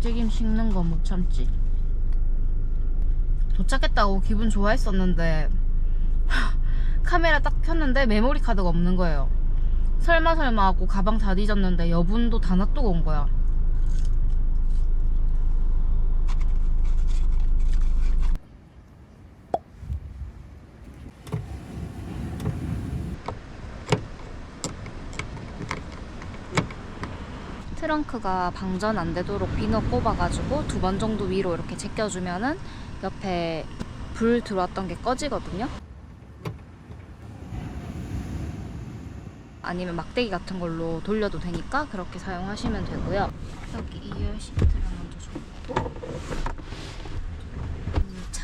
튀김 식는 거 못 참지. 도착했다고 기분 좋아했었는데 카메라 딱 켰는데 메모리 카드가 없는 거예요. 설마 설마 하고 가방 다 뒤졌는데 여분도 다 놔두고 온 거야. 트렁크가 방전 안 되도록 비너 꼽아가지고 두 번 정도 위로 이렇게 제껴주면은 옆에 불 들어왔던 게 꺼지거든요. 아니면 막대기 같은 걸로 돌려도 되니까 그렇게 사용하시면 되고요. 여기 2열 시트를 먼저 줬고 이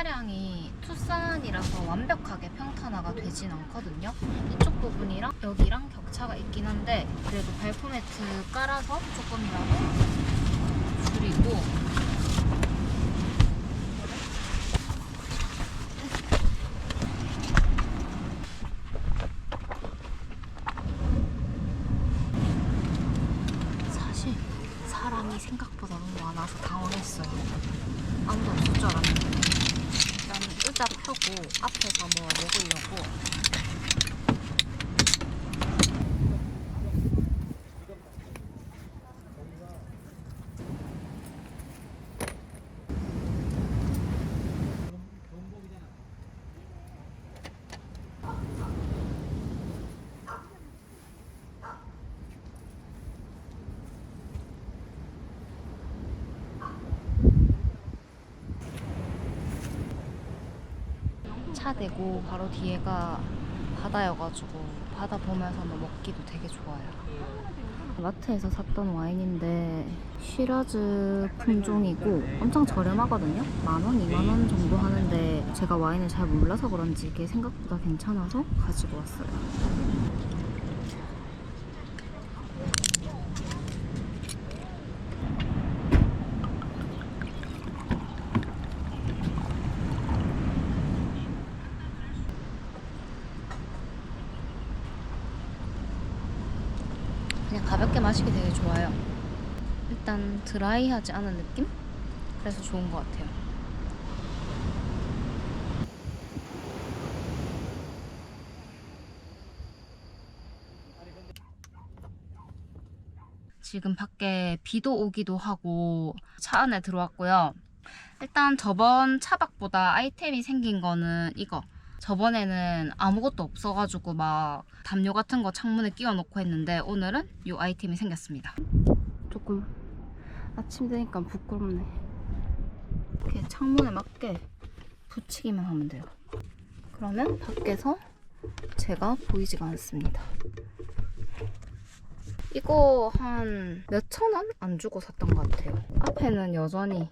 차량이 투싼이라서 완벽하게 평탄화가 되진 않거든요. 이쪽 부분이랑 여기랑 격차가 있긴 한데 그래도 발포 매트 깔아서 조금이라도 줄이고 사실 사람이 생각보다 너무 많아서 당황했어요. 아무도 없을 줄 알았는데 의자 펴고 앞에서 뭐 먹으려고 차 대고 바로 뒤에가 바다여가지고 바다 보면서 뭐 먹기도 되게 좋아요. 마트에서 샀던 와인인데 시라즈 품종이고 엄청 저렴하거든요. 만 원, 이만 원 정도 하는데 제가 와인을 잘 몰라서 그런지 이게 생각보다 괜찮아서 가지고 왔어요. 가볍게 마시기 되게 좋아요. 일단 드라이하지 않은 느낌? 그래서 좋은 것 같아요. 지금 밖에 비도 오기도 하고 차 안에 들어왔고요. 일단 저번 차박보다 아이템이 생긴 거는 이거. 저번에는 아무것도 없어가지고 막 담요 같은 거 창문에 끼워놓고 했는데 오늘은 이 아이템이 생겼습니다. 조금 아침 되니까 부끄럽네. 이렇게 창문에 맞게 붙이기만 하면 돼요. 그러면 밖에서 제가 보이지가 않습니다. 이거 한 몇천 원 안 주고 샀던 것 같아요. 앞에는 여전히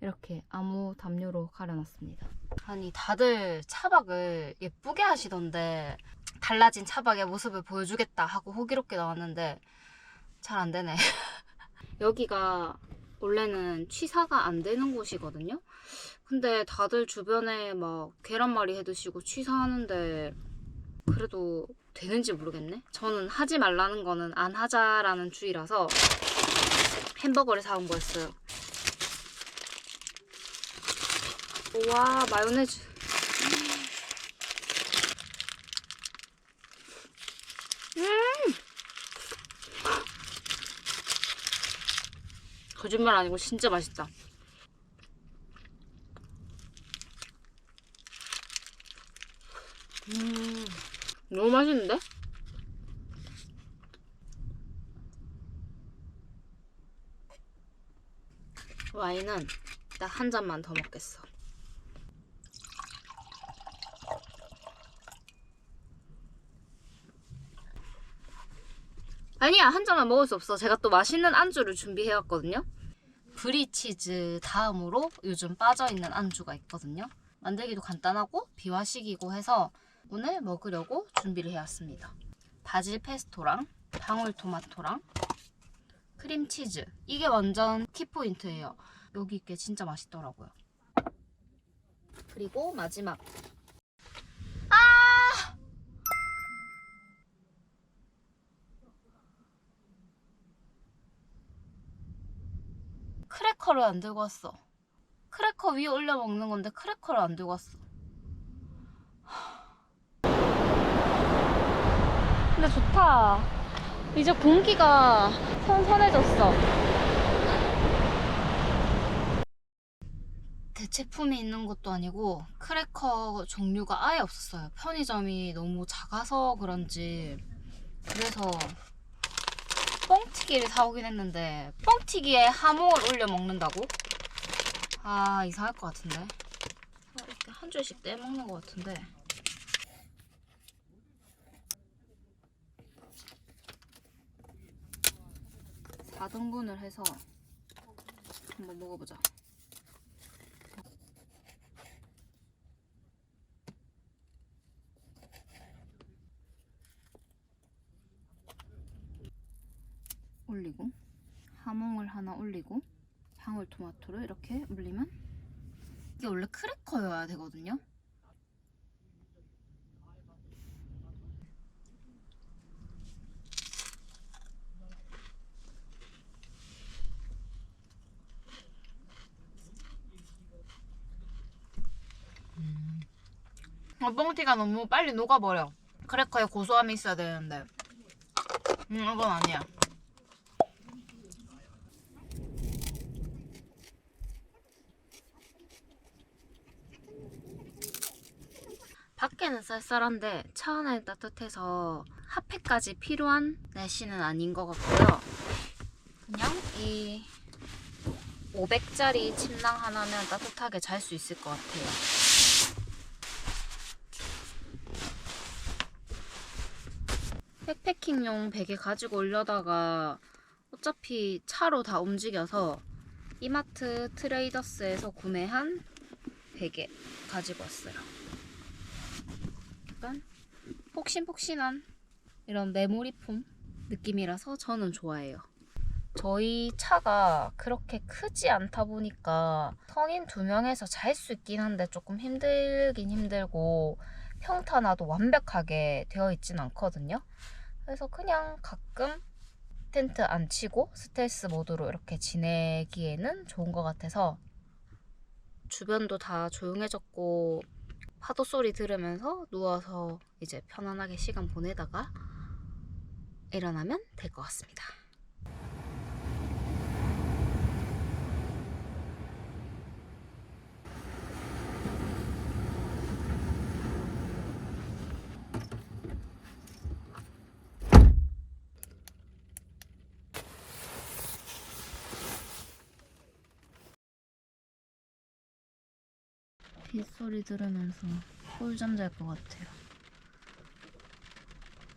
이렇게 아무 담요로 가려놨습니다. 아니 다들 차박을 예쁘게 하시던데 달라진 차박의 모습을 보여주겠다 하고 호기롭게 나왔는데 잘 안 되네. 여기가 원래는 취사가 안 되는 곳이거든요. 근데 다들 주변에 막 계란말이 해 드시고 취사하는데 그래도 되는지 모르겠네. 저는 하지 말라는 거는 안 하자라는 주의라서 햄버거를 사온 거였어요. 와 마요네즈. 음! 거짓말 아니고 진짜 맛있다. 음 너무 맛있는데? 와인은 딱 한 잔만 더 먹겠어 아니야 한 잔만 먹을 수 없어. 제가 또 맛있는 안주를 준비해왔거든요. 브리치즈 다음으로 요즘 빠져있는 안주가 있거든요. 만들기도 간단하고 비화식이고 해서 오늘 먹으려고 준비를 해왔습니다. 바질 페스토랑 방울토마토랑 크림치즈. 이게 완전 키포인트예요. 여기 있게 진짜 맛있더라고요. 그리고 마지막 아 크래커를 안 들고 왔어. 크래커 위에 올려 먹는 건데 크래커를 안 들고 왔어. 근데 좋다. 이제 공기가 선선해졌어. 대체품이 있는 것도 아니고 크래커 종류가 아예 없었어요. 편의점이 너무 작아서 그런지 그래서 뻥튀기를 사오긴 했는데 뻥튀기에 하몽을 올려 먹는다고? 아 이상할 것 같은데. 아, 이렇게 한 줄씩 떼먹는 것 같은데. 사등분을 해서 한번 먹어보자 올리고 하몽을 하나 올리고 방울토마토를 이렇게 올리면 이게 원래 크래커여야 되거든요. 어, 뻥튀가 너무 빨리 녹아버려. 크래커에 고소함이 있어야 되는데. 음, 이건 아니야. 밖에는 쌀쌀한데 차 안에는 따뜻해서 핫팩까지 필요한 날씨는 아닌 것 같고요. 그냥 이 500짜리 침낭 하나면 따뜻하게 잘 수 있을 것 같아요. 백패킹용 베개 가지고 오려다가 어차피 차로 다 움직여서 이마트 트레이더스에서 구매한 베개 가지고 왔어요. 약간 폭신폭신한 이런 메모리폼 느낌이라서 저는 좋아해요. 저희 차가 그렇게 크지 않다 보니까 성인 두 명에서 잘 수 있긴 한데 조금 힘들긴 힘들고 평탄화도 완벽하게 되어 있진 않거든요. 그래서 그냥 가끔 텐트 안 치고 스텔스 모드로 이렇게 지내기에는 좋은 것 같아서 주변도 다 조용해졌고 파도 소리 들으면서 누워서 이제 편안하게 시간 보내다가 일어나면 될 것 같습니다. 빗소리 들으면서 꿀잠 잘 것 같아요.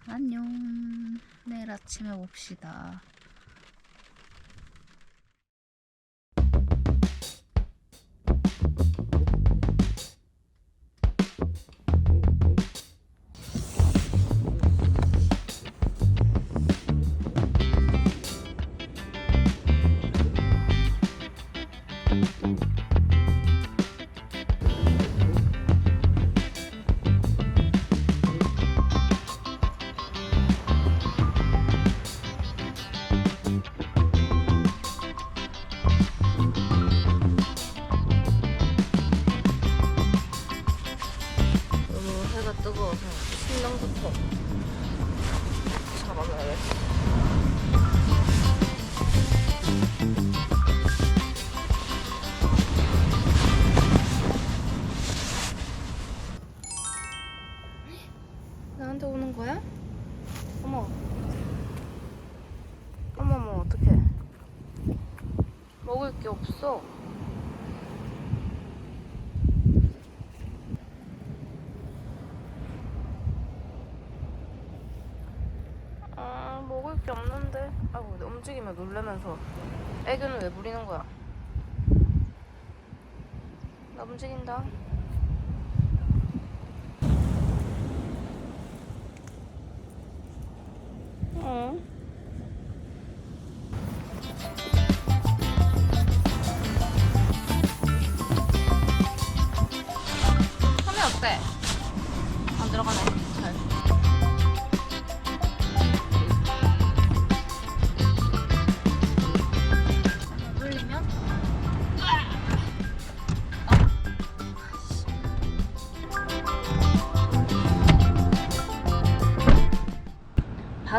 안녕. 내일 아침에 봅시다. 신랑부터 잡아놔야겠어. 나한테 오는 거야? 어머. 어머머, 어떡해. 먹을 게 없어. 아, 먹을 게 없는데. 아이고, 근데 움직이면 놀라면서. 애교는 왜 부리는 거야? 나 움직인다. 어. 화면 어때? 안 들어가네.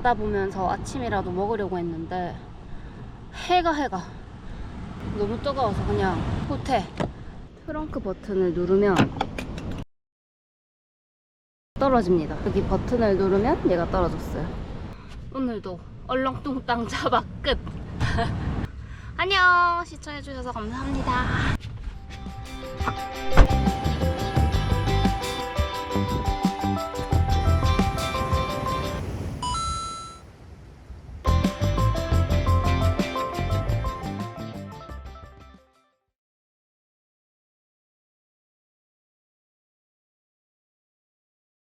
바다 보면서 아침이라도 먹으려고 했는데 해가 해가 너무 뜨거워서 그냥 호텔 트렁크 버튼을 누르면 떨어집니다. 여기 버튼을 누르면 얘가 떨어졌어요. 오늘도 얼렁뚱땅 잡아 끝. 안녕 시청해주셔서 감사합니다.